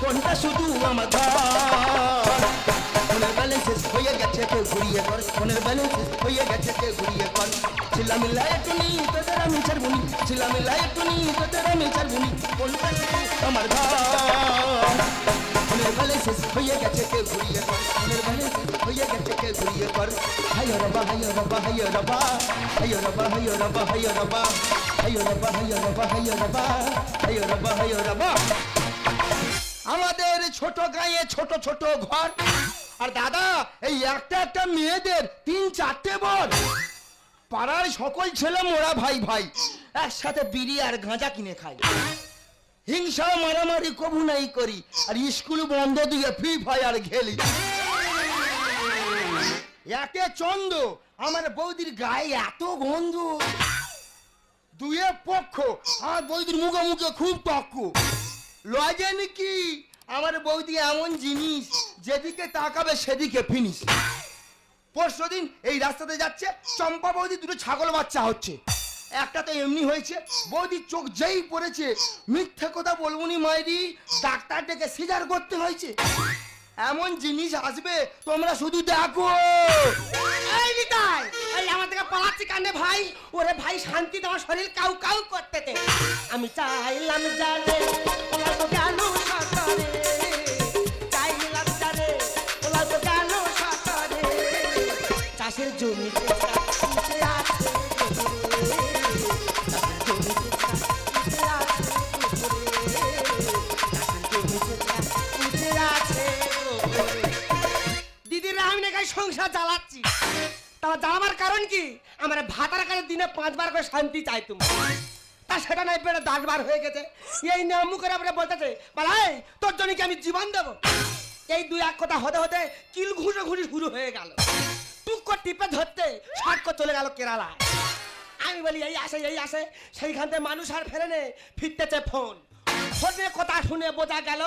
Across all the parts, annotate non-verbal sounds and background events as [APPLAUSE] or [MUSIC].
কোনটা শুধু আমার ফোনের ব্যালেন্সেস হয়ে গেছে ঘুরিয়ে কর ফোনের ব্যালেন্সেস হয়ে গেছে ঘুরিয়ে কর ছিলাম মিলায় টুনি তোদের আমি ছাড়বনি ছিলাম মিলায় টুনি তোদের আমি ছাড়বনি কোনটা আমার ঘর হয়ে হয়ে হায় হায় হায় হায় হায় হায় হায় হায় হায় হায় হায় রবা আমাদের ছোট গায়ে ছোট ছোট ঘর আর দাদা এই একটা একটা মেয়েদের তিন চারটে বর পাড়ার সকল ছেলে মোরা ভাই ভাই একসাথে বিড়ি আর গাঁজা কিনে খাই হিংসা মারামারি কবু নাই করি, আর স্কুল বন্ধ দিয়ে ফ্রি ফায়ার খেলি একে চন্দ, আমার বৌদির গায়ে এত গন্ধ। দুয়ে পক্ষ, আমার বৌদির মুখে মুখে খুব তক্ক লজে নাকি আমার বৌদি এমন জিনিস, যেদিকে তাকাবে সেদিকে ফিনিশ পরশু দিন এই রাস্তাতে যাচ্ছে, চম্পা বৌদি দুটো ছাগল বাচ্চা হচ্ছে। একটা তো এমনি হয়েছে, বৌদির চোখ যেই পড়েছে, মিথ্যে কথা বলবুনি মাইরি ডাক্তার ডেকে সিজার করতে হয়েছে। এমন জিনিস আসবে, তোমরা শুধু দেখো। পালাচ্ছি কানে ভাই, ওরে ভাই শান্তি তোমার শরীর কাউ কাউ করতে দে আমি চাইলাম জানে ওলা তো চাইলাম জানে ওলা তো চাষের জমিতে নাকি সংসার চালাচ্ছি তা জ্বালাবার কারণ কি? আমার ভাতার কাছে দিনে পাঁচবার করে শান্তি চাই তুমি। তা সেটা নাই পেরে দশবার হয়ে গেছে। এই নিয়ম করে আপনি বলতেছে বলাই তোর জন্য কি আমি জীবন দেবো? এই দুই এক কথা হতে হতে কিল ঘুষে ঘুষি শুরু হয়ে গেল। টুক টিপে ধরতে করে চলে গেল কেরালায়। আমি বলি, এই আসে এই আসে। সেইখান থেকে মানুষ আর ফেরে নে, ফিরতেছে ফোন। ফোনে কথা শুনে বোঝা গেল,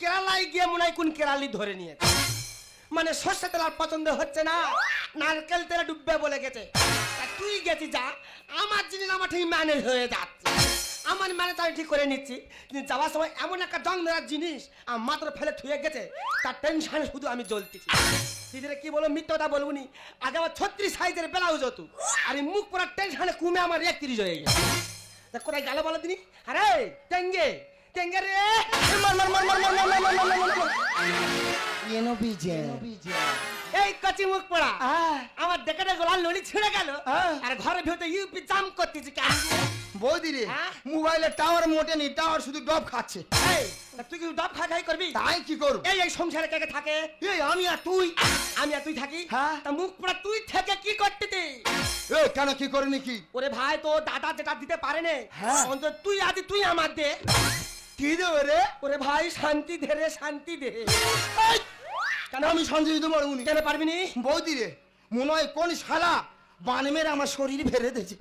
কেরালায় গিয়ে মনে হয় কোন কেরালি ধরে নিয়েছে। মানে সর্ষে তেল আর পছন্দ হচ্ছে না, নারকেল তেলে ডুববে বলে গেছে। তা তুই গেছি যা, আমার জিনিস আমার ঠিক ম্যানেজ হয়ে যাচ্ছে। আমার ম্যানেজ আমি ঠিক করে নিচ্ছি, কিন্তু যাওয়ার সময় এমন একটা জং ধরার জিনিস আমার মাত্র ফেলে থুয়ে গেছে, তার টেনশনে শুধু আমি জ্বলতেছি। দিদিরে কি বলো মিথ্যা কথা বলব নি আগে আমার ছত্রিশ সাইজের ব্লাউজ হতো, আর এই মুখ পড়ার টেনশনে কমে আমার একত্রিশ হয়ে গেছে। তা কোথায় গেল বলো দিনি? আরে, টেঙ্গে টেঙ্গে রে! বিজে। এই কচি মুখ পড়া। আমার দেখে দেখে ছিঁড়ে গেল। আর ঘরে ভিতরে ইউপি জাম করতেছি কেন? বৌদি রে হ্যাঁ? মোবাইলের টাওয়ার মোটেনি টাওয়ার শুধু ডব খাচ্ছে। তুই কি ডব খা খাই করবি? তাই কি করব? এই এই সংসারে কে কে থাকে? এই আমি আর তুই। আমি আর তুই থাকি? হ্যাঁ। তা মুখ পড়া তুই থেকে কি করতে দে এই কেন কি করিনি কি? ওরে ভাই তো দাদা যেটা দিতে পারে না। হ্যাঁ। অন্তত তুই আজ তুই আমার দে। কি দেবে রে? ওরে ভাই শান্তি দে রে শান্তি দে। কেন আমি সঞ্জয় দিতে পারব নি কেন পারবি নি বৌদি রে মনে হয় কোন শালা বান মেরে আমার শরীর ভেড়ে দিয়েছে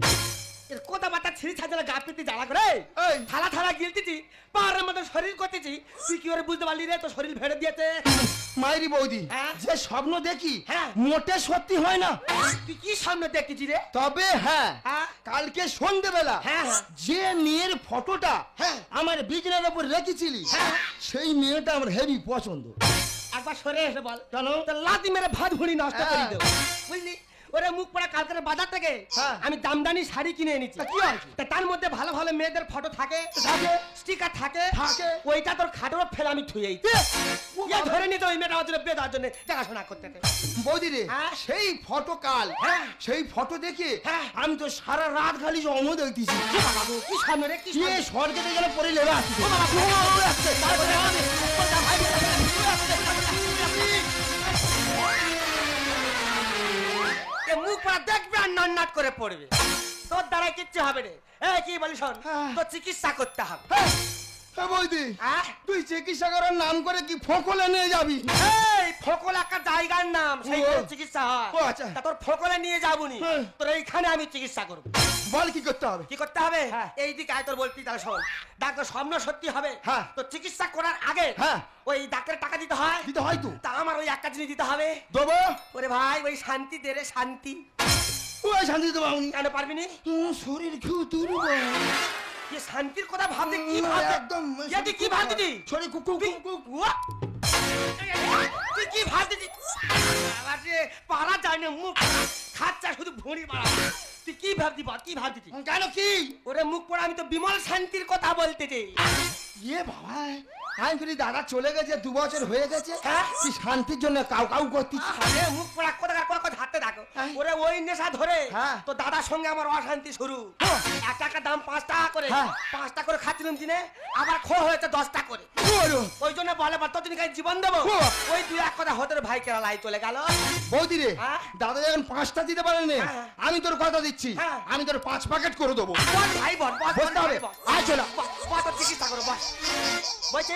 এর কথা বার্তা ছিঁড়ি ছাড়লে গা পিতে জ্বালা করে এই। থালা থালা গিলতেছি পাহাড়ের মতো শরীর করতেছি তুই কি করে বুঝতে পারলি রে তো শরীর ভেড়ে দিয়েছে মাইরি বৌদি হ্যাঁ? যে স্বপ্ন দেখি হ্যাঁ। মোটে সত্যি হয় না তুই কি সামনে দেখতেছি রে তবে হ্যাঁ হ্যাঁ? কালকে সন্ধেবেলা হ্যাঁ, হ্যাঁ। যে মেয়ের ফটোটা হ্যাঁ। আমার বিছানার উপর রেখেছিলি হ্যাঁ। সেই মেয়েটা আমার হেভি পছন্দ একবার সরে এসে বল কেন? লাতি মেরে ভাত ভুড়ি নষ্ট করে হ্যাঁ। দেবো বুঝলি ওরে মুখ পড়া কালকের বাজার থেকে হ্যাঁ। আমি দামদানি শাড়ি কিনে এনেছি কি হয়েছে? তা তার মধ্যে ভালো ভালো মেয়েদের ফটো থাকে থাকে। স্টিকার থাকে থাকে। ওইটা তোর খাটোর ফেলে আমি থুয়েই ইয়ে ধরে নিতে ওই মেয়েটা বিয়ে দেওয়ার জন্য দেখাশোনা করতে। বৌদি রে হ্যাঁ। সেই ফটো কাল হ্যাঁ। সেই ফটো দেখে হ্যাঁ। আমি তো সারা রাত খালি অম দেখতেছি কি বাবা কি সামনে রে কি? স্বর্গেতে গেলে পরে লেবা আসছে পড়া দেখবে আর নন্নাট করে পড়বে। তোর দ্বারা কিচ্ছু হবে রে এই কি বলি শোন? হ্যাঁ। তোর চিকিৎসা করতে হবে। হ্যাঁ, বৌদি হ্যাঁ? তুই চিকিৎসা করার নাম করে কি ফকলে নিয়ে যাবি? এই ফকল একটা জায়গার নাম সেই চিকিৎসা হয়। আচ্ছা। তোর ফকলে নিয়ে যাবনি। তোর এইখানে আমি চিকিৎসা করব। বল কি করতে হবে? কি করতে হবে? হ্যাঁ। এই দিকে আয় তোর বলতি তাহলে শোন। ডাক্তার স্বপ্ন সত্যি হবে। হ্যাঁ। তো চিকিৎসা করার আগে হ্যাঁ। ওই ডাক্তারের টাকা দিতে হয়। দিতে হয় তো। তা আমার ওই একটা জিনিস দিতে হবে। দেবো? ওরে ভাই ওই শান্তি দে রে শান্তি। ওই শান্তি দেবো কেন পারবি নি? শরীর খুব দুর্বল শান্তির কথা ভাবতে কি ভাবতে একদম। এ তুই কি ভাবতে কুকু কুকু তুই কি ভাবতে আবার যে পারা যায় না মুখ। খাচ্চা শুধু ভুঁড়ি মারা। তুই কি ভাবতি বল কি ভাবতি কেন কি? ওরে মুখ পড়া আমি তো বিমল শান্তির কথা বলতে ইয়ে বাবা আমি ফিরি দাদা চলে গেছে দু বছর হয়ে গেছে হ্যাঁ? তুই শান্তির জন্য কাউ কাউ করতিস আরে মুখ পড়া কথা কথা কথা হাতে থাকো হ্যাঁ। ওরে ওই নেশা ধরে হ্যাঁ। তো দাদার সঙ্গে আমার অশান্তি শুরু এক একটা দাম পাঁচ টাকা করে হ্যাঁ। পাঁচটা করে খাচ্ছিলাম দিনে আবার খো হয়েছে দশটা করে ওই জন্য বলে বা তোর জীবন দেবো ওই দুই এক কথা হতে ভাই কেরা লাই চলে গেল বৌদি রে হ্যাঁ? দাদা যখন পাঁচটা দিতে পারেন হ্যাঁ। আমি তোর কথা দিচ্ছি হ্যাঁ। আমি তোর পাঁচ প্যাকেট করে দেবো ভাই বল হবে। আয় চলো। চিকিৎসা করো বল বলছি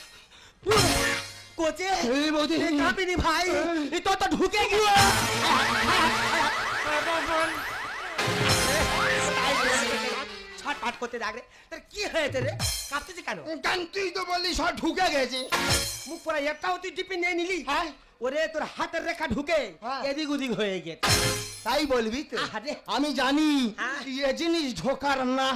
এই বৌদি। কাঁপিনি ভাই। এ তো ঢুকে গেল ছটপট করতে দেখ রে। তোর কি হয়েছে রে? কাঁপতেছি কেন? কেন তুই তো বললি সব ঢুকে গেছে। মুখ পড়া একটাও তুই টিপে নিয়ে নিলি? হ্যাঁ। ওরে তোর হাতের রেখা ঢুকে হ্যাঁ। এদিক ওদিক হয়ে গেছে। তাই বলবি তো? আরে। আমি জানি হ্যাঁ। এ জিনিস ঢোকার না।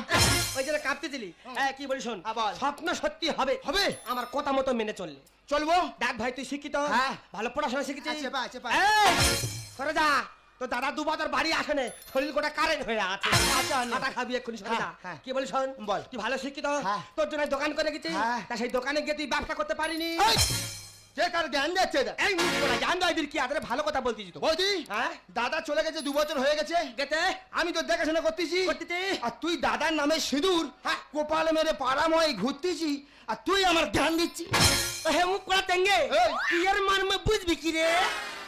ওই জন্য কাঁপতেছিলি? হ্যাঁ কি বলি শোন হ্যাঁ, স্বপ্ন সত্যি হবে। হবে? আমার কথা মতো মেনে চললে। চলবো? দেখ ভাই তুই শিক্ষিত? হ্যাঁ। ভালো পড়াশোনা শিখেছিস? সরে যা। তো দাদা দু বছর বাড়ি আসে না শরীর গোটা কারেন্ট হয়ে আছে। আচ্ছা, আটা খাবি এক্ষুনি সরে যা। কি বলি শোন বল। তুই ভালো শিক্ষিত? হ্যাঁ। তোর জন্য দোকান করে গেছিস হ্যাঁ। তা সেই দোকানে গিয়ে তুই ব্যবসা করতে পারিনি? এই, কার জ্ঞান দিচ্ছে এই মুখ পোড়া, জান দয় কি? আদরে ভালো কথা বলতিস তো। বৌদি হ্যাঁ? দাদা চলে গেছে দু বছর হয়ে গেছে। গেতে আমি তো দেখাশোনা করতেছি। করতেছি। আর তুই দাদার নামে সিঁদুর হ্যাঁ। কোপাল মেরে পাড়াময় ঘুরতেছি আর তুই আমার জ্ঞান দিচ্ছি। হে মুখ পোড়া তেঙ্গে তুই এর মর্ম বুঝবি কি রে?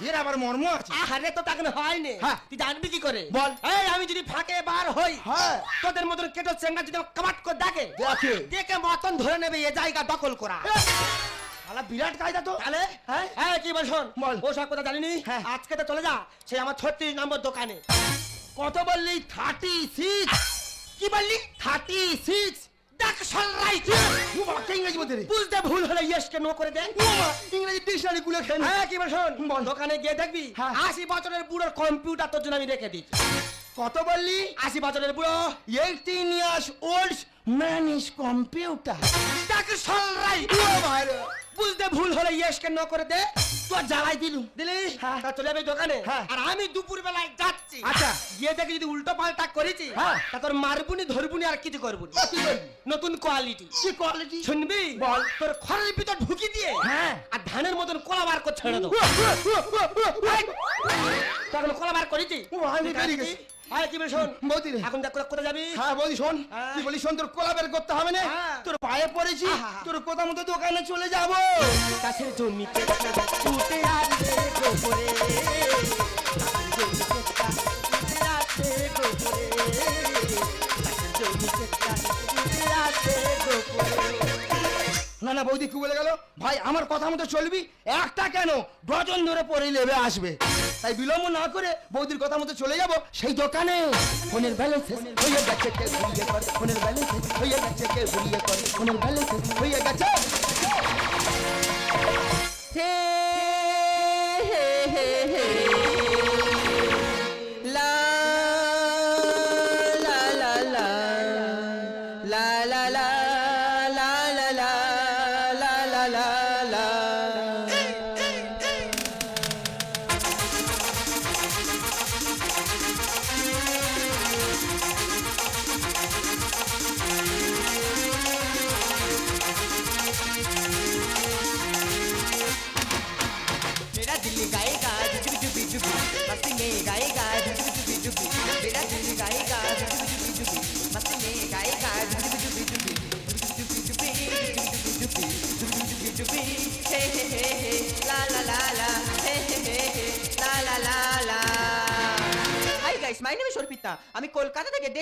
এর আবার মর্ম আছে। আরে তো তাকে হয় নে। হ্যাঁ। তুই জানবি কি করে? বল। এই আমি যদি ফাঁকে বার হই হ্যাঁ। তোদের মতন কেটো চেঙ্গা যদি কামাট করে দেখে। দেখে মতন ধরে নেবে এ জায়গা দখল করা। শালা বিরাট কায়দা তো। তাহলে? হ্যাঁ? হ্যাঁ কি বল শোন? বল। ও সব কথা জানিনি? হ্যাঁ। আজকে তো চলে যা সে আমার ছত্রিশ নম্বর দোকানে। কত বললি? থার্টি সিক্স কি বললি? থার্টি সিক্স দেখ সল রাইট। ইংরেজি বলতে বুঝতে ভুল হলে ইয়েসকে নো করে দে। ইংরেজি ডিকশনারি গুলো হ্যাঁ কি বল শোন। দোকানে গিয়ে দেখবি হ্যাঁ। আশি বছরের বুড়োর কম্পিউটার তোর জন্য আমি রেখে দিচ্ছি কত বললি? আশি বছরের বুড়ো। Eighteen years old man is computer দেখ সল রাইট। বুঝতে ভুল হলে ইয়েসকে নো করে দে তোর জ্বালাই দিলু দিলি হ্যাঁ। তা চলে যাবে দোকানে হ্যাঁ। আর আমি দুপুর বেলায় যাচ্ছি আচ্ছা। গিয়ে দেখি যদি উল্টো পাল্টা করেছি হ্যাঁ। তা তোর মারবুনি ধরবুনি আর কিছু করবুনি কি নতুন কোয়ালিটি কি কোয়ালিটি শুনবি বল। তোর খড়ের ভিতর ঢুকি দিয়ে হ্যাঁ। আর ধানের মতন কলা বার করে ছেড়ে দেবো তখন কলা বার করেছি আমি বেরিয়ে গেছি। হ্যাঁ কি বলে শোন বৌদি এখন দেখ কোথা- যাবি হ্যাঁ বলি শোন হ্যাঁ। কি বলি শোন তোর কোলা বের করতে হবে না হ্যাঁ। তোর পায়ে পড়েছি। তোর কোথা মতো দোকানে চলে যাব কাছের ছুটে আসে বৌদি কি বলে গেল ভাই আমার কথা মতো চলবি একটা কেন ডজন ধরে পরে লেবে আসবে তাই বিলম্ব না করে বৌদির কথা মতো চলে যাব সেই দোকানে ফোনের ব্যালেন্স হয়ে গেছে কে ভুলিয়ে কর ফোনের ব্যালেন্স হয়ে গেছে কে ভুলিয়ে কর ফোনের ব্যালেন্স হয়ে গেছে হে হে হে লা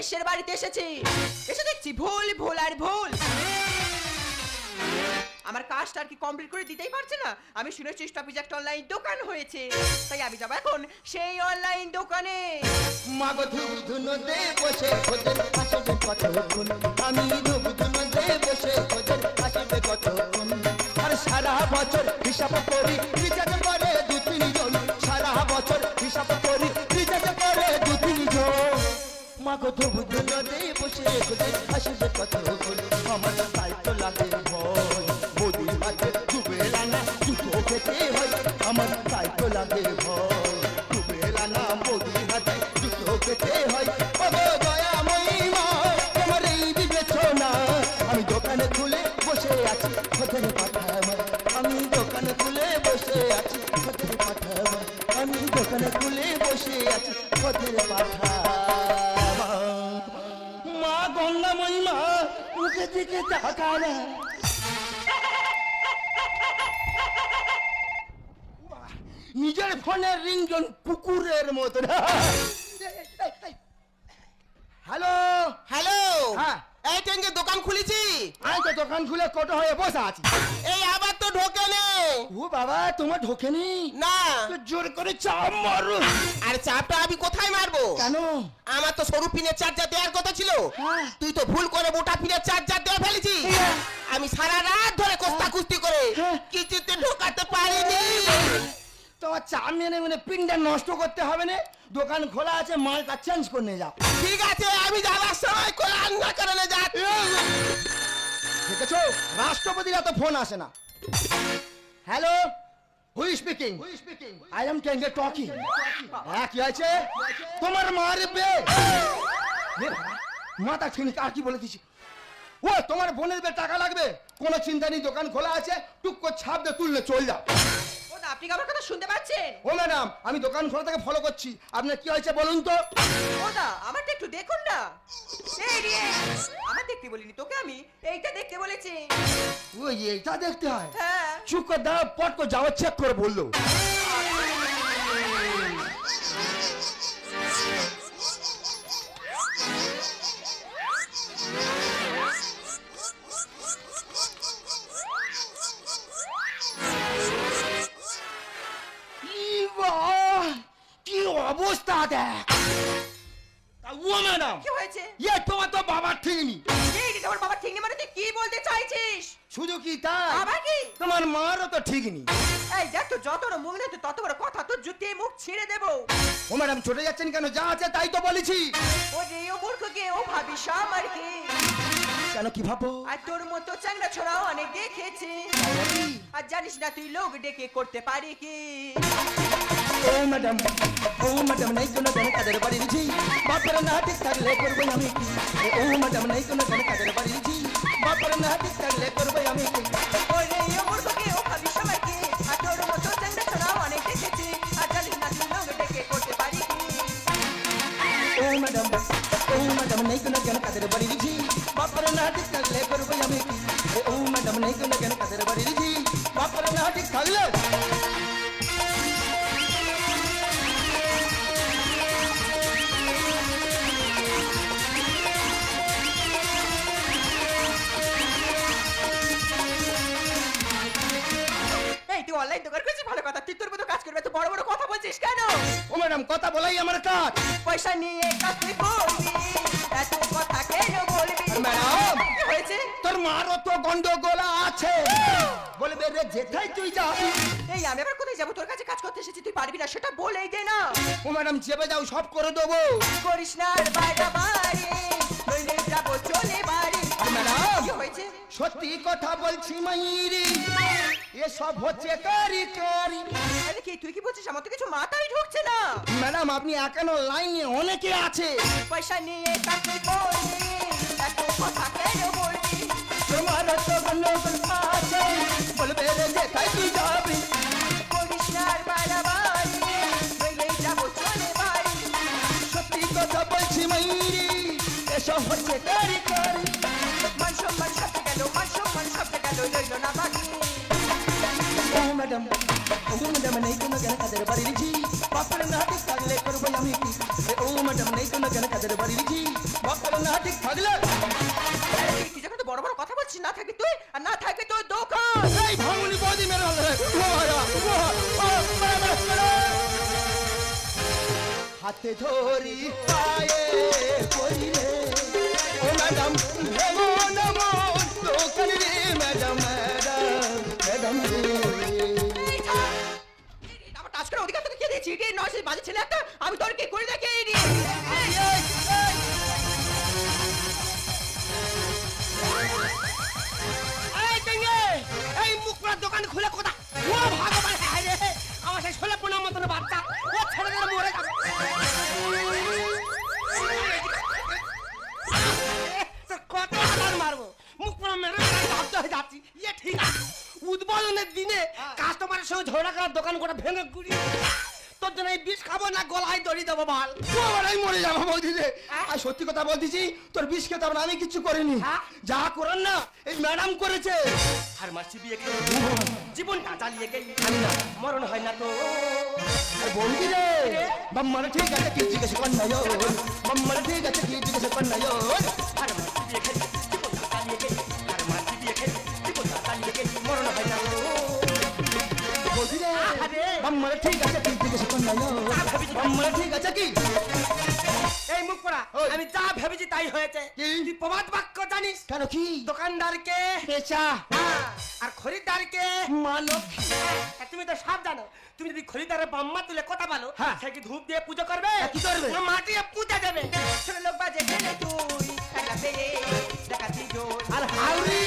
দেশের বাড়িতে এসেছি। এসে দেখছি ভুল ভুল আর ভুল। আমার কাজটা আর কি কমপ্লিট করে দিতেই পারছে না। আমি শুনেছি স্টপেজ একটা অনলাইন দোকান হয়েছে। তাই আমি যাব এখন সেই অনলাইন দোকানে। আমি আর সারা বছর হিসাব করি রিচার্জ করে মাগো ধুব ধুনোতে বসে খোঁজের আসবে কতক্ষণ আমার তাই তো লাগে ভয় মোদির হাতে ডুবে রানা দুটো খেতে হয়। আমার তাই তো লাগে ভয়, ডুবে রানা মোদির হাতে দুটো খেতে হয়। আমি দোকানে খুলে বসে আছি খোঁজের পাঠা আমার। আমি দোকানে খুলে বসে আছি খোঁজের পাঠা আমার। আমি দোকানে খুলে বসে আছি খোঁজের পাঠা মা দিকে নিজের ফোনের রিংজন কুকুরের মতো [LAUGHS] হ্যালো? হ্যালো? হ্যাঁ। এই টেঙ্গে দোকান খুলেছি। আমি তো দোকান খুলে কত হয়ে বসে আছি। এই আবার তো ঢোকে নে। ও বাবা তোমার ঢোকেনি না? তো জোর করে চাপ মারো। আরে চাপটা আমি কোথায় মারবো? কেন? আমার তো সরু পিনের চার্জার দেওয়ার কথা ছিল। হ্যাঁ। তুই তো ভুল করে মোটা পিনের চার্জার দিয়ে ফেলেছি হ্যাঁ। আমি সারা রাত ধরে কোস্তা কুস্তি করে হ্যাঁ। কিছুতে ঢোকাতে পারিনি। তোমার চা মেনে মেনে পিনটা নষ্ট করতে হবে না। দোকান খোলা আছে মালটা চেঞ্জ করে নিয়ে যাও। ঠিক আছে আমি যাওয়ার সময় করে রান্না করে নিয়ে যাচ্ছি। দেখেছ? রাষ্ট্রপতির এত ফোন আসে না। Hello who speaking I am talking হ্যাঁ কি আছে তোমার মারবে মাথা ঠিক আর কি বলে দিছি? ও তোমার বোনের বে টাকা লাগবে। কোনো চিন্তা নেই দোকান খোলা আছে টুক করে ছাপ দিয়ে তুললে চল যাও। আপনি আমার কথা শুনতে পাচ্ছেন? ও ম্যাডাম আমি দোকান খোলা থেকে ফলো করছি। আপনার কি হয়েছে বলুন তো? ও দা আমারটা একটু দেখুন না। এই রে আমার দেখতে বলিনি তোকে আমি এইটা দেখতে বলেছি। ওই এইটা দেখতে হয়। হ্যাঁ। চুপ করে দাও পট করে যাওয়ার চেক করে বলল। তাই? আবার কি? তোমার মারও তো ঠিক নেই এই দেখ তো যত বড় মুখ নেই তো তত বড় কথা তোর জুতিয়ে মুখ ছিঁড়ে দেবো। ও ম্যাডাম চলে যাচ্ছেন কেন? যা আছে তাই তো বলেছি। ও রে ও মূর্খকে ও ভাবিস আমার কি? কেন কি ভাবো? আর তোর মতো চাংড়া ছড়াও অনেক দেখেছি। আর। জানিস না তুই লোক ডেকে করতে পারি কি? ও ম্যাডাম ও ম্যাডাম নাই কোনো কেন কাদের বাড়ি দিছি বাপের না ঠিক থাকলে করব আমি কি? ও ম্যাডাম নাই কোনো কেন কাদের বাড়ি দিছি বাপের না ঠিক থাকলে করব আমি কি? তোর মারও তো গন্ডগোল আছে। বলবে রে যেথায় তুই যাবি। এই আমি আবার কোথায় যাব? তোর কাছে কাজ করতে এসেছি তুই পারবি না সেটা বলেই দে না। ও ম্যাডাম চেপে যাও সব করে দেবো। করিস না আর বাইরে বাড়ি নইলে যাব চলে বাড়ি। ম্যাডাম কি হয়েছে? সত্যি কথা বলছি মাইরি এসব হচ্ছে কারি কারি। আরে কি তুই কি বলছিস? আমার তো কিছু মাথায় ঢুকছে না। ম্যাডাম আপনি এখনও লাইনে অনেকে আছে। পয়সা নিয়ে চাকরি করবি এত কথা কেন বলবি তোমার তো গন্ডগোল আছে বলবে রে যেথায় তুই যাবি করিস না আর বাইরে বাড়ি নইলে যাব চলে বাড়ি সত্যি কথা বলছি মাইরি এসব হচ্ছে কারি কারি মান সম্মান সবকে গেল মান সম্মান সবকে গেল রইল না বাকি ম্যাডাম ও ম্যাডাম নেই কোনো কেন কাদের বাড়ি দিছি বাপের না ঠিক থাকলে করব আমি কি ও থাকলে বলছিস না থাকবি তুই আর না থাকবি তোর দোকান। এই ভাঙুনি বৌদি মেরে হাতে ধরি পায়ে করিলে ও ম্যাডাম দোকান রে ম্যাডাম ম্যাডাম ম্যাডাম। রে আমার টাচ করে অধিকার তোকে কে দিয়েছি? এটাই নয় বাজে ছেলে একটা আমি তোর কি করে দেখে রে। এই, সত্যি কথা বলতেছি? তোর বিষ খেতে না, আমি কিচ্ছু করিনি। হ্যাঁ? যা করার না এই ম্যাডাম করেছে। আর মাসি বিয়ে জীবনটা চালিয়ে গেলি মরণ হয় না তো। বৌদি রে বাম্মারা ঠিক আছে কি জিজ্ঞেস কর না বাম্মারা ঠিক আছে কি জিজ্ঞেস কর না আর মাসি বিয়ে খেয়ে জীবনটা চালিয়ে গেলি আর মাসি বিয়ে খেয়ে জীবনটা চালিয়ে গেলি মরণ হয় না তো। রে। ঠিক আছে কি জিজ্ঞেস কর না। বাম্মারা ঠিক আছে কি? এই মুখ পড়া। ওই। আমি যা ভেবেছি তাই হয়েছে। কি? তুই প্রবাদ বাক্য জানিস? কেন কি? দোকানদারকে। পেঁচা। হ্যাঁ, আর খরিদ্দারকে। মালক। হ্যাঁ, তুমি তো সব জানো। তুমি যদি খরিদ্দারের বাম্মা তুলে কথা বলো হ্যাঁ। সে কি ধূপ দিয়ে পুজো করবে? হ্যাঁ, কি করবে? না মাটিয়ে পুজো দেবে। ছোট লোক বাজে গেলে তুই। পেয়ে দেখাচ্ছি জোর। আর হাউরি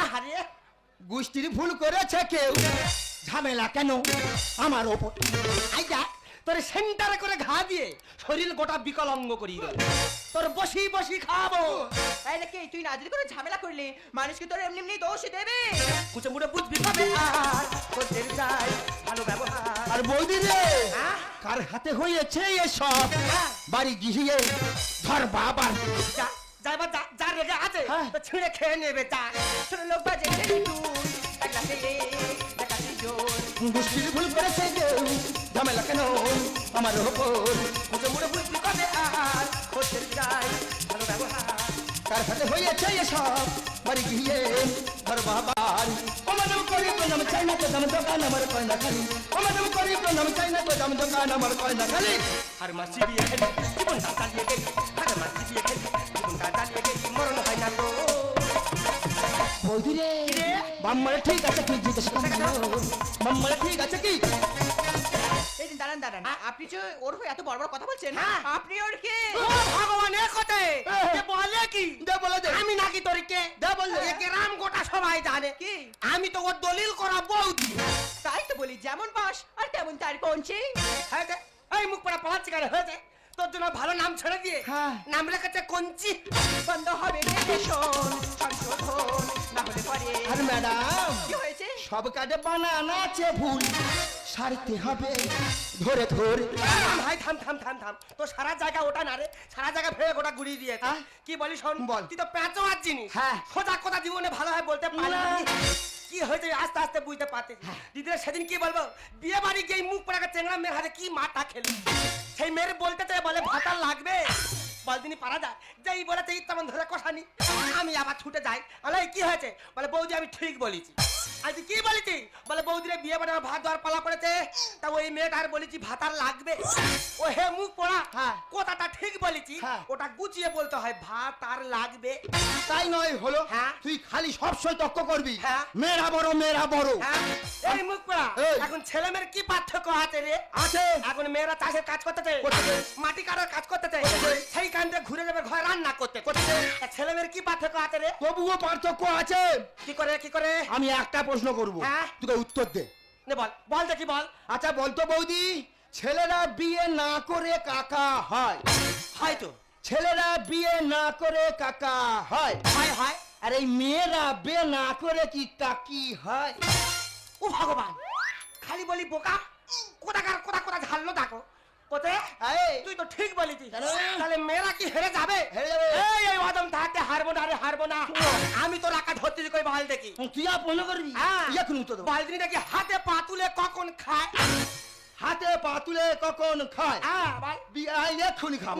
আহারে। গুষ্টির ভুল করেছে কেউ। ঝামেলা কেন? আমার ওপর। আই যা তোর সেন্টারে করে ঘা দিয়ে শরীর গোটা বিকলাঙ্গ দেবে। তোর বসি বসি খাব। তাই নাকি তুই না যদি কোনো ঝামেলা করলি মানুষকে তোর এমনি এমনি দোষ দেবে? কুচে মুড়ে বুঝবি কবে? আর তোদের যাই ভালো ব্যবহার। আর বৌদি রে হ্যাঁ? কার হাতে হয়েছে এসব? হ্যাঁ। বাড়ি গিয়ে ধর বাবার। যা যা যা যা রেগে আছে হ্যাঁ। তো ছিঁড়ে খেয়ে নেবে যা। ছোট লোক বাজে তুই গুষ্টির ভুল করেছে কেউ ঝামেলা কেন? আমার ওপর কুচে মুড়ে বুঝবি কবে আর? তোদের যাই ভালো ব্যবহার। কার হাতে হয়েছে এসব? বাড়ি গিয়ে ধর বাবার। ওমানম করি প্রণাম চাই না প্রণাম দোকান, আমার কয়না খালি। ওমানম করি প্রণাম চাই না প্রণাম দোকান, আমার কয়না খালি। আর মাসি বিয়ে খেলি, জীবনটা চালিয়ে গেলি। আর মাসি বিয়ে খেলি, জীবনটা চালিয়ে গেলি। মরণ হয় না তো। বৌদি রে বাম্মারে ঠিক আছে কি? জিজ্ঞেস বাম্মারে ঠিক আছে কি? দাঁড়ান দাঁড়ান। আপনি যে ওর হয়ে এত বড় বড় কথা বলছেন হ্যাঁ। আপনি ওর কে? ও ভগবান এ কোথায় এ বলে কি? দে বলে দে। আমি নাকি তোর কে? দে বল গোটা সবাই জানে। কি? আমি তো ওর দলিল করা বৌদি। তাই তো বলি যেমন বাস আর তেমন তার পৌঁছে। এই মুখ পড়া পালাচ্ছি কেন হয়েছে তোর জন্য ভালো নাম ছেড়ে দিয়ে হ্যাঁ। নাম রেখেছে কঞ্চি। বন্ধ হবে টেলিভিশন সংশোধন না হলে পরে। আর ম্যাডাম কি হয়েছে? সব কাজে বানানা আছে ভুল। সারতে হবে ধরে ধরে। থাম, ভাই থাম থাম থাম থাম। তো সারা জায়গা ওটা না রে সারা জায়গা ফেলে গোটা গুড়িয়ে দিয়ে হ্যাঁ? কি বলি শোন বল। তুই তো প্যাঁচো আর জিনিস। হ্যাঁ। সোজা কথা জীবনে ভালো হয় বলতে পারি না। কি হয়েছে আস্তে আস্তে বুঝতে পারতে দিদিরা সেদিন কি বলব বিয়ে বাড়ি গিয়ে মুখ পড়াকে চেংড়া মেয়ের হাতে কি মাটা খেলি। মেয়ের বলতে চাই বলে ভাতা লাগবে। বলদিনি পারা যায়। যেই বলেছে এই তেমন ধরে কষানি। আমি আবার ছুটে যাই। আলে কি হয়েছে? বলে বৌদি আমি ঠিক বলেছি। আজ কি বলেছি? বলে বৌদিরে বিয়ে আমার ভাত দেওয়ার পালা পড়েছে তা ওই মেয়েটার বলেছি ভাতার লাগবে। ও হে মুখ পড়া হ্যাঁ। কথাটা ঠিক বলেছি। হ্যাঁ। ওটা গুছিয়ে বলতে হয় ভাত আর লাগবে। তাই নয় হলো হ্যাঁ। তুই খালি সব সময় তক্ক করবি। মেয়েরা বড় মেয়েরা বড়? এই মুখ পড়া এখন ছেলে মেয়ের কি পার্থক্য আছে রে? আছে। এখন মেয়েরা চাষের কাজ করতেছে করতেছে। মাটি কাটার কাজ করতে করতেছে। সেই কান্দে ঘুরে যাবে ঘর ঘরে। রান্না করতে করতেছে। তা ছেলে মেয়ের কি পার্থক্য আছে রে? তবুও পার্থক্য আছে। কি করে কি করে? আমি একটা প্রশ্ন করব। হ্যাঁ। তোকে উত্তর দে। নে বল বল দেখি বল। আচ্ছা বলতো বৌদি। ছেলেরা বিয়ে না করে কাকা হয়। হয়তো ছেলেরা বিয়ে না করে কাকা হয়। হয় হয়। আর এই মেয়েরা বিয়ে না করে কি কাকি হয়? ও ভগবান খালি বলি বোকা? কোথাকার কোথা কোথা ঝাললো দেখো? কোথায়? তুই তো ঠিক কেন? তাহলে মেয়েরা কি হেরে যাবে? হেরে যাবে। এই অদম থাকতে হারবো না রে হারবো না। আমি তো রাখা ধরতে কই বাল দেখি। তুই আর মনে করবি? হ্যাঁ। এখন উত্তর দেবো? বালদিনি নাকি হাতে পা তুলে কখন খায়। হাতে পা তুলে কখন খায়? হ্যাঁ বিয়ে এক্ষুনি খাব।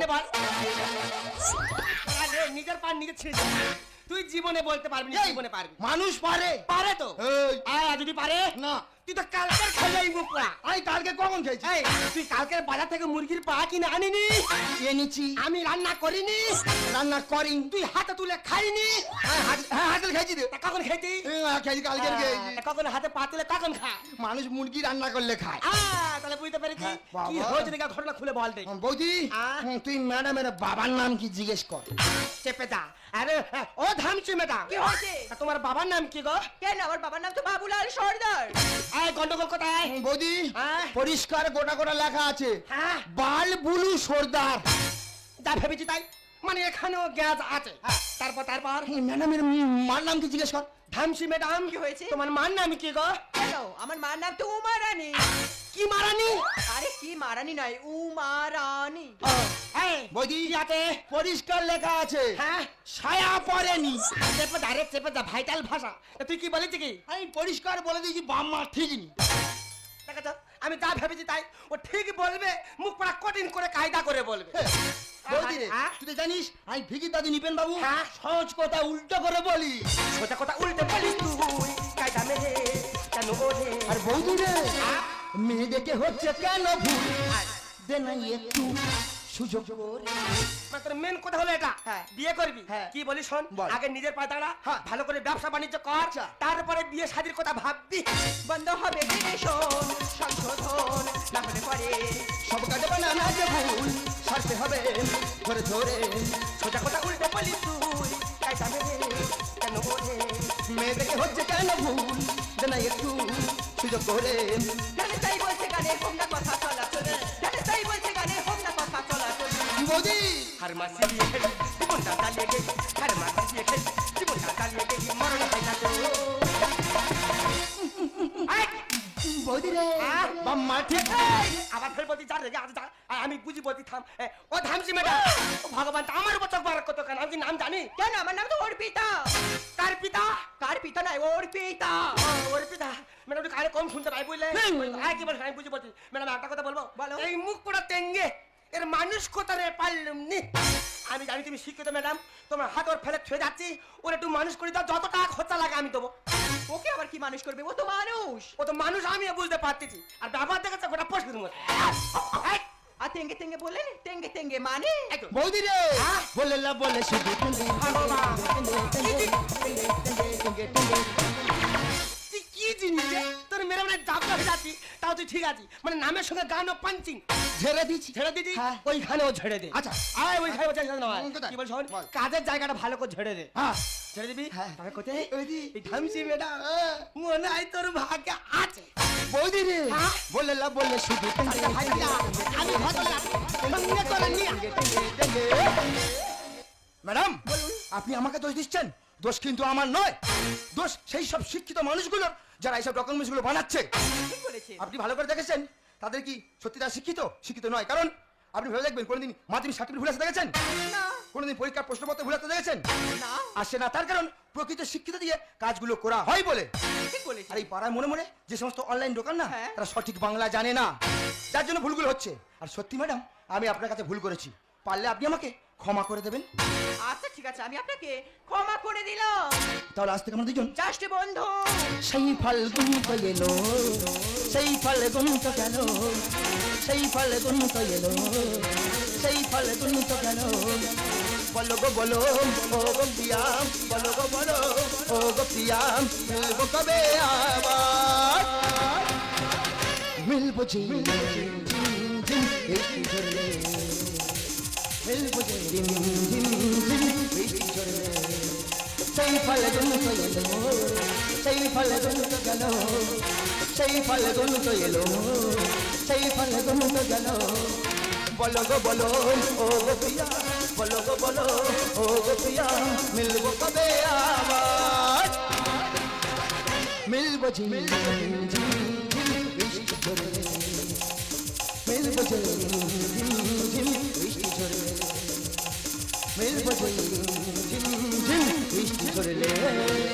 নিজের পা নিজে ছিঁড়ে তুই জীবনে বলতে পারবি জীবনে পারবি। মানুষ পারে। পারে তো? আর যদি পারে। না। তুই তো কালকের খাইলাই মুখরা আমি কালকে কখন খেয়েছি এই তুই কালকে বাজার থেকে মুরগির পা কিনে আনিনি? এনেছি। আমি রান্না করিনি। রান্না করি। তুই হাতে তুলে খাইনি? হ্যাঁ হাত- হ্যাঁ খেয়েছি রে তা। কখন হ্যাঁ, খেয়েছি কালকে খেয়েছি। কখন হাতে পা তুলে কখন খা মানুষ মুরগি রান্না করলে খায়। তাহলে বুঝতে পেরেছি? হ্যাঁ, কি হয়েছে দেখে ঘটনা খুলে বল দে। বৌদি আহ? হুম, তুই ম্যাডামের বাবার নাম কি জিজ্ঞেস কর। চেপে যা। আরে হ্যাঁ, ও ধামচি ম্যাডাম। কি হয়েছে? তোমার বাবার নাম কি গো? কেন? আমার বাবার নাম তো বাবুলাল সর্দার। আয় গন্ডগোল কোথায়? বৌদি? পরিষ্কার গোটা গোটা লেখা আছে। হ্যাঁ। বাল বুলু সর্দার। যা ভেবেছি তাই। মানে এখানেও গ্যাস আছে। তারপর তারপর? ম্যাডামের মার নাম কি জিজ্ঞেস কর। ধামসি ম্যাডাম কি হয়েছে? তোমার মার নাম কি গো? কেন আমার মার নাম তো উমা রানী কি মারানি? আরে কি মারানি নয় উমা রানী এই বৌদি। কি পরিষ্কার লেখা আছে। হ্যাঁ? ছায়া পড়েনি। চেপে ডাইরেক্ট চেপে যা ভাইটাল ভাষা। তুই কি বলেছি কি? আমি পরিষ্কার বলে দিয়েছি বাম মা ঠিক নি আমি যা ভেবেছি তাই। ও ঠিক বলবে মুখ পড়া কঠিন করে কায়দা করে বলবে। হ্যাঁ? তুই জানিস আমি ভিকি দাদু নিপেন বাবু। হ্যাঁ। সহজ কথা উল্টো করে বলি। সোজা কথা উল্টে বলিস তুই। কায়দা মেরে কেন ওরে আর বৌদি মেয়ে দেখে হচ্ছে কেন ভুল? দে না একটু সুযোগ করে। মানে কথা হলো এটা। হ্যাঁ। বিয়ে করবি। কি বলিস শোন? আগে নিজের পায়ে দাঁড়া। ভালো করে ব্যবসা বাণিজ্য কর। আচ্ছা। তারপরে বিয়ে শাদির কথা ভাববি। বন্ধ হবে সংশোধন না হলে পরে। সব কাজে বানানা যে ভুল। সারতে হবে। ধরে ধরে সোজা কথা উল্টে বলিস তুই। কায়দা মেরে কেন ওরে মেয়ে দেখে হচ্ছে কেন ভুল? দে না একটু সুযোগ করে। জানে তাই বলছে গানে হোক না কথা চলা চলে? জানে তাই বলছে গানে হোক না কথা চলা চলে? বৌদি! হার মাসি জীবনটা চালিয়ে গেলি হার মাসি জীবনটা চালিয়ে গেলি মরণ হয় বাম্মা ঠিক আবার ফের বলছি যা রে যা যা আমি বুঝি বলছি থাম। ও থামছি ম্যাডাম। ও ভগবান তো আমার উপর চোখ বার কত কেন? আমি নাম জানি? কেন? আমার নাম তো ওর পিতা। কার পিতা? কার পিতা নাই ওর পিতা। ওর পিতা। ম্যাডাম একটু কানে কম শুনতে পাই বুঝলে। হ্যাঁ কি বলছি আমি বুঝি বলছি। ম্যাডাম একটা কথা বলব? বলো। এই মুখ পুরো তেঙ্গে এর মানুষ কোথায় পারলাম নি আমি জানি তুমি শিক্ষিত ম্যাডাম তোমার হাত ওর ফেলে ছুঁয়ে যাচ্ছি ওর একটু মানুষ করে দাও যত টাকা খরচা লাগে আমি দেবো ওকে আবার কি মানুষ করবে ও তো মানুষ ও তো মানুষ আমিও বুঝতে পারতেছি আর ব্যাপার দেখেছে গোটা মতো এই, আর তেঙ্গে তেঙ্গে বললেন তেঙ্গে তেঙ্গে মানে বৌদি রে হ্যাঁ? বলে না বলে শুধু কি জিনিস? তোর মেরে মানে দাবটা হয়ে যাচ্ছি তাও তুই ঠিক আছিস? মানে নামের সঙ্গে গান ও পাঞ্চিং। ঝেড়ে দিচ্ছি ঝেড়ে দিদি হ্যাঁ। ওইখানেও ঝেড়ে দে। আচ্ছা। আয় ওইখানে বলছে নয়। হুম, কি বল। শোন কাজের জায়গাটা ভালো করে ঝেড়ে দে। হ্যাঁ। ঝেড়ে দিবি? হ্যাঁ। তবে কোথায়? ওই দি। এই ধামসি বেটা। মনে হয় তোর ভাগ্যে আছে। বৌদি রে হ্যাঁ? বলে না বলে শুধু আমি ভদ্রলা সঙ্গে করে নিয়ে। ম্যাডাম আপনি আমাকে দোষ দিচ্ছেন? দোষ কিন্তু আমার নয়। দোষ সেই সব শিক্ষিত মানুষগুলোর যারা এইসব ডকুমেন্টসগুলো বানাচ্ছে। ঠিক বলেছে আপনি ভালো করে দেখেছেন? তাদের কি সত্যি তারা শিক্ষিত? শিক্ষিত নয়। কারণ আপনি ভেবে দেখবেন কোনোদিন মাধ্যমিক সার্টিফিকেট ভুল আসতে দেখেছেন? কোনোদিন পরীক্ষার প্রশ্নপত্র ভুল আসতে দেখেছেন? আসে না তার কারণ প্রকৃত শিক্ষিত দিয়ে কাজগুলো করা হয় বলে। আর এই পাড়ায় মনে মনে যে সমস্ত অনলাইন দোকান না হ্যাঁ। তারা সঠিক বাংলা জানে না। যার জন্য ভুলগুলো হচ্ছে। আর সত্যি ম্যাডাম আমি আপনার কাছে ভুল করেছি। পারলে আপনি আমাকে ক্ষমা করে দেবেন। আচ্ছা ঠিক আছে আমি আপনাকে ক্ষমা করে দিলাম। তাহলে আজ থেকে আমরা দুজন জাস্ট বন্ধু। সেই ফাল্গুন তো এলো সেই ফল ফাল্গুন তো গেল সেই ফাল্গুন তো এলো সেই ফল ফাল্গুন তো গেল। বলো গো বলো ও গো পিয়া বলো গো বলো ও গো পিয়া মিলবো কবে আবার? মিলবো জি ঝিম ঝিম ঝিম বৃষ্টি ঝরলে সেই ফাল্গুন তো এলো সেই ফাল্গুন তো গেল সেই ফাল্গুন তো এলো সেই ফাল্গুন তো গেল বলো গো বলো ও গো ঝরলে মিলবো ঝিম ঝিম ঝিম বৃষ্টি ঝরলে